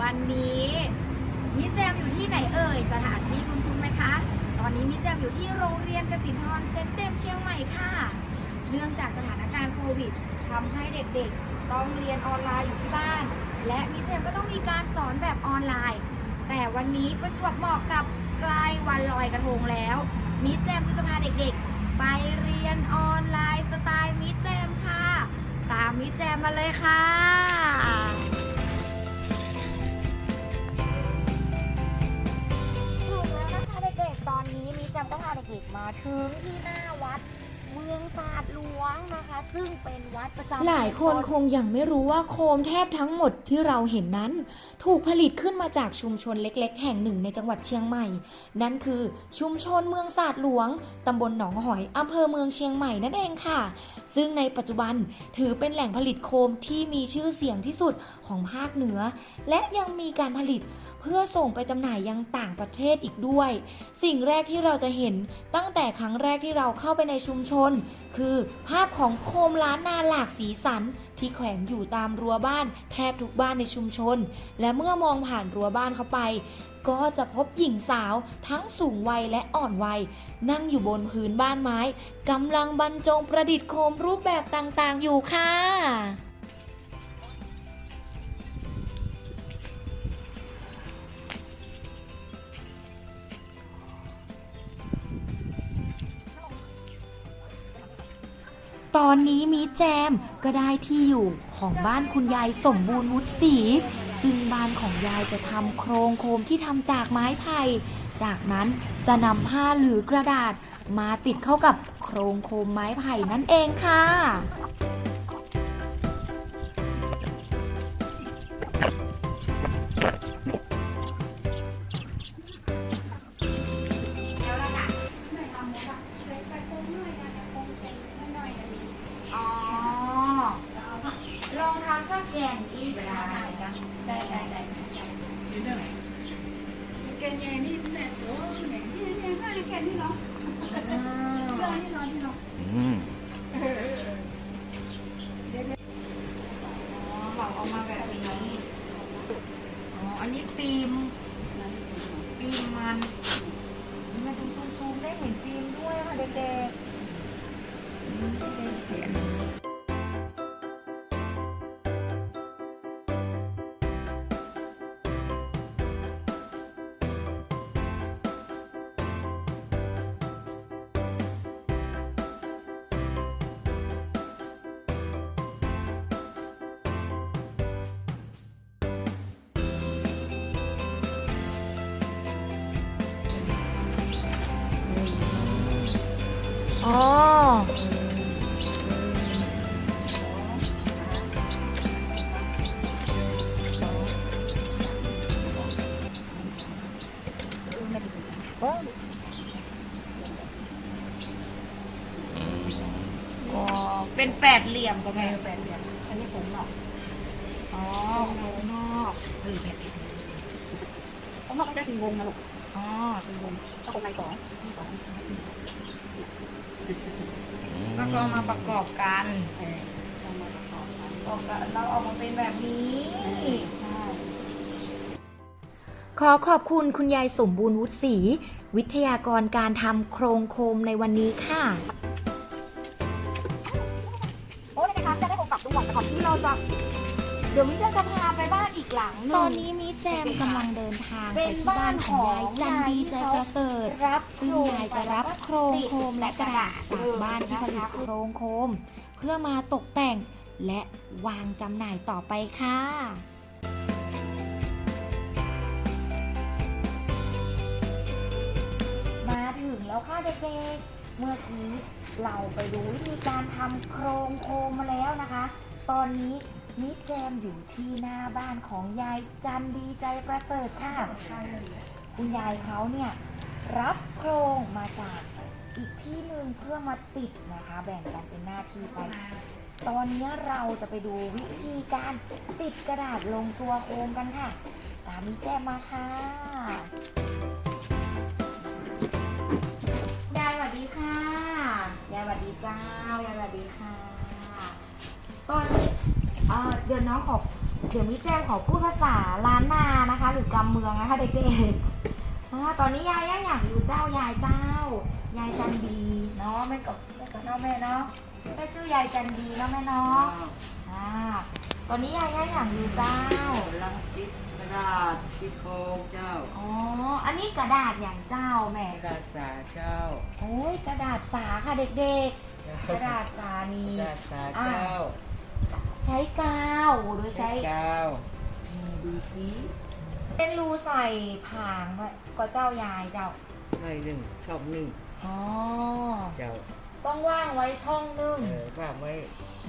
วันนี้มิเจมอยู่ที่ไหนเอ่ยสถานที่คุณคุณไหมคะ ตอนนี้มิเจมอยู่ที่โรงเรียนกสินทรเซนเจมเชียงใหม่ค่ะ เนื่องจากสถานการณ์โควิด ทำให้เด็กๆ ต้องเรียนออนไลน์อยู่ที่บ้าน และมิเจมก็ต้องมีการสอนแบบออนไลน์ แต่วันนี้ประจวบเหมาะกับใกล้วันลอยกระทงแล้วมิเจมจะพาเด็กๆ ไปเรียนออนไลน์สไตล์มิเจมค่ะ ตามมิเจมมาเลยค่ะ จำก็พาเด็กๆมาถึงที่หน้าวัดเมืองศาสตร์หลวงนะคะ ซึ่งเป็นวัดประจำหลายคนคงยังไม่รู้ว่าโคมแทบทั้งหมดที่เราเห็นนั้น ถูกผลิตขึ้นมาจากชุมชนเล็ก ๆ แห่งหนึ่งในจังหวัดเชียงใหม่ นั่นคือชุมชนเมืองศาสตร์หลวงตำบลหนองหอยอำเภอเมืองเชียงใหม่นั่นเองค่ะ ซึ่งในปัจจุบันถือเป็นแหล่งผลิตโคมที่มีชื่อเสียงที่สุดของภาคเหนือ และยังมีการผลิตเพื่อส่งไปจำหน่ายยังต่างประเทศอีกด้วย สิ่งแรกที่เราจะเห็นตั้งแต่ครั้งแรกที่เราเข้าไปในชุมชน คือภาพของโคมล้านนาหลากสีสันที่แขวนอยู่ตามรั้วบ้านแทบทุกบ้านในชุมชน และเมื่อมองผ่านรั้วบ้านเข้าไป ก็จะพบหญิงสาวทั้งสูงวัยและอ่อนวัย นั่งอยู่บนพื้นบ้านไม้กำลังบรรจงประดิษฐ์โคมรูปแบบต่างๆ อยู่ค่ะ ตอนนี้มีแจมก็ได้ที่อยู่ของบ้านคุณยายสมบูรณ์วุฒิศรีซึ่งบ้านของยายจะทำโครงโคมที่ทำจากไม้ไผ่ จากนั้นจะนำผ้าหรือกระดาษมาติดเข้ากับโครงโคมไม้ไผ่นั่นเองค่ะ ทำสักแกนอีกได้นะได้ได้ได้ cái nhà đi mẹ của mẹ đi đi đi cái đi nó อืม đi nó đi nó อืมอ๋อเราเอามาแบบนี้อ๋ออันนี้ฟิล์มฟิล์มมันมันเป็นซูมๆได้เห็นฟิล์มด้วยค่ะเด็กๆ ลี่ยมก็แม่แปดเหลี่ยมอันนี้ผมหรอกอ๋อโค้งนอกผมหรอกได้สี่วงนะลูกอ๋อสี่วงถ้าคนในสองสองก็คือเอามาประกอบกันเออเอามาประกอบกันออกมาเราออกมาเป็นแบบนี้ใช่ขอขอบคุณคุณยายสมบูรณ์วุฒิศรีวิทยากรการทำโครงโคมในวันนี้ค่ะ กลับด้วยแต่ก่อนที่เราจะ เดี๋ยวมิจะจะพาไปบ้านอีกหลังหงตอนนี้มีแจมกำลังเดินทางไปเป็นที่บ้านของยายจันดีใจประเสริฐ รับซึ่งยายจะรับโครงโคมและกระดาษจากบ้านที่ผลิตโครงโคม เพื่อมาตกแต่งและวางจำหน่ายต่อไปค่ะ มาถึงแล้วค่ะเด็กๆ เมื่อกี้เราไปดูวิธีการทำโครงโคมมาแล้วนะคะ ตอนนี้มิแจมอยู่ที่หน้าบ้านของยายจันดีใจประเสริฐค่ะ คุณยายเขาเนี่ยรับโครงมาจากอีกที่หนึ่งเพื่อมาติดนะคะ แบ่งกันเป็นหน้าที่ไป ตอนนี้เราจะไปดูวิธีการติดกระดาษลงตัวโคมกันค่ะ ตามมิแจมมาค่ะยายสวัสดีค่ะยายสวัสดีเจ้ายายสวัสดีค่ะ ตอน เอ่อเดี๋ยวน้องขอเดี๋ยวมิแจ้งขอพูดภาษาล้านนานะคะ หรือกำเมืองนะคะเด็กๆอ่าตอนนี้ยายอยากอยู่เจ้ายายเจ้า ยายจันดีเนาะไม่กับไม่กับเนาะแม่เนาะได้ชื่อยายจันดีแล้วแม่เนาะอ่าตอนนี้ยายย่าอย่างอยู่เจ้า ลังติดกระดาษที่โครงเจ้าอ๋อ อันนี้กระดาษอย่างเจ้าแม่กระดาษสาเจ้าโอ้ยกระดาษสาค่ะเด็กๆ กระดาษสากนี้ระดาษสาเจ้า ใช้กาวโดยใช้เจ้านี่ดูสิเป็นรูใส่ผางก็เจ้ายายเจ้าหน่อยหนึ่งช่องหนึ่งอ๋อเจ้าต้องว่างไว้ช่องนึงเออว่างไว้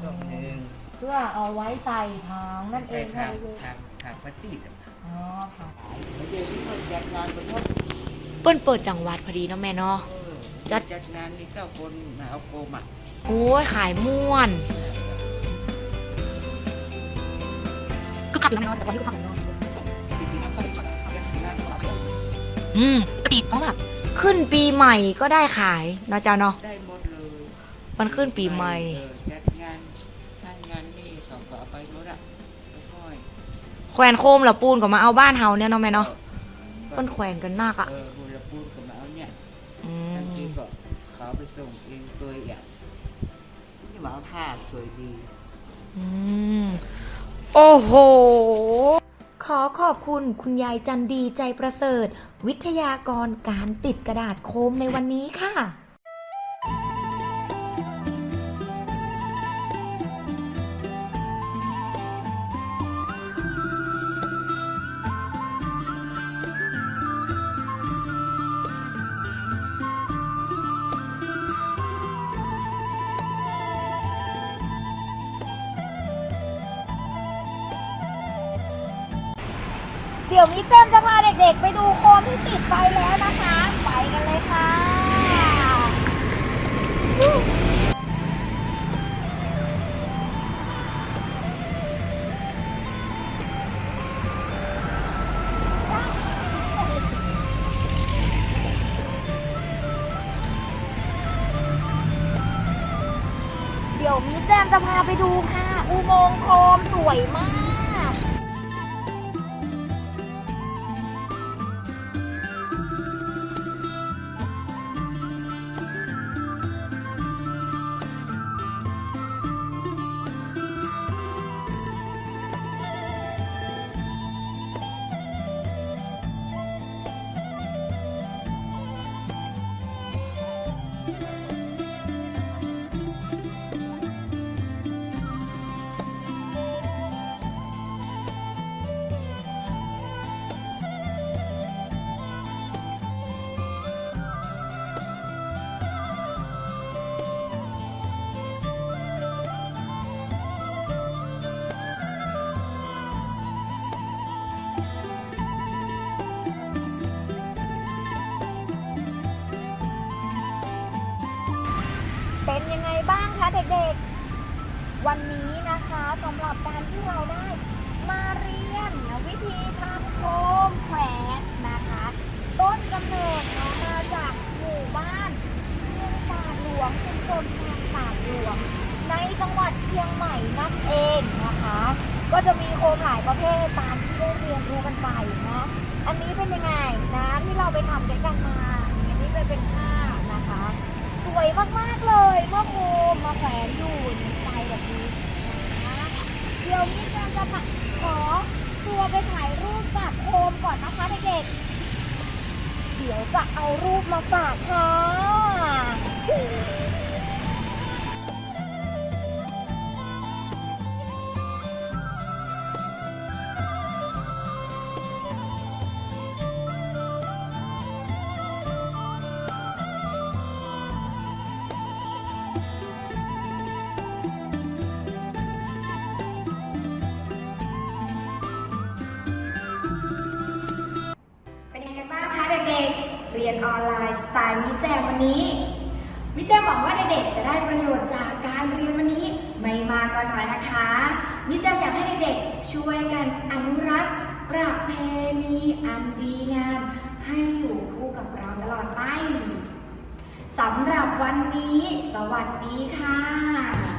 ช่องหนึ่งเพื่อเอาไว้ใส่ผางนั่นเอใส่งทาค่ะงเด็กทางทางพลาสติกอะๆอ๋อค่ะเดี๋ยวที่คนจัดงานบนรถเปิ้นเปิดจังหวัดพอดีเนาะแม่เนาะเออจัดจัดงานนี่เจ้าคนมาเอาโคมอะโอ้ยขายม่วน ก็ขับอยู่แม่เนาะแต่ตอนนี้ก็ขับอยู่เนาะจริงๆแล้วเขาจัดงานเขาเอาอืมปกติเพราะแบบขึ้นปีใหม่ก็ได้ขายเนาะเจ้าเนาะได้หมดเลยมันขึ้นปีใหม่ เออจัดงานท่านงานนี่เขาก็เอาไปรถอะค่อยแขวนโคมเหรอปูนก็มาเอาบ้านเฮาเนี่ยเนาะแม่ๆเนาะก็เปิ้นแขวนกันมากอะเออบุรพูนก็มาเอาเนี่ยอืบางมทีก็เขาไปส่งเองตัวอย่างที่มาเอาผ้าสวยดี อืม โอ้โห ขอขอบคุณคุณยายจันดีใจประเสริฐ วิทยากรการติดกระดาษโคมในวันนี้ค่ะ ดี๋ยวมิเจมจะพาเด็กๆ ไปดูโคมที่ติดไฟแล้วนะคะ ไปกันเลยค่ะ เดี๋ยวมิแจมจะพาไปดูค่ะ อุโมงค์โคมสวยมาก เป็นยังไงบ้างคะเด็กๆ วันนี้นะคะสำหรับการที่เราได้มาเรียนวิธีทำโคมแขวนนะคะ ต้นกำเนิดนะมาจากหมู่บ้านเมืองป่าหลวงชุมชนเมืองป่าหลวง ในจังหวัดเชียงใหม่นั่นเองนะคะ ก็จะมีโคมหลายประเภทตามที่ได้เรียนรู้กันไปนะอันนี้เป็นยังไงนะที่เราไปทำด้วยกันมาอันนี้เป็นเป็นผ้านะคะ วยมากๆเลยเมื่อโคมมาแขวนอยู่ในไฟแบบนี้นะเดี๋ยวนี้จะจะขอตัวไปถ่ายรูปกับโคมก่อนนะคะเด็กๆเดี๋ยวจะเอารูปมาฝากค่ะ ตล์มิแจมวันนี้ มิแจมหวังว่าเด็กๆจะได้ประโยชน์จากการเรียนวันนี้ไม่มากก็น้อยนะคะ มิแจมอยากให้เด็กๆช่วยกันอนุรักษ์ประเพณีอันดีงามให้อยู่คู่กับเราตลอดไปสำหรับวันนี้ สวัสดีค่ะ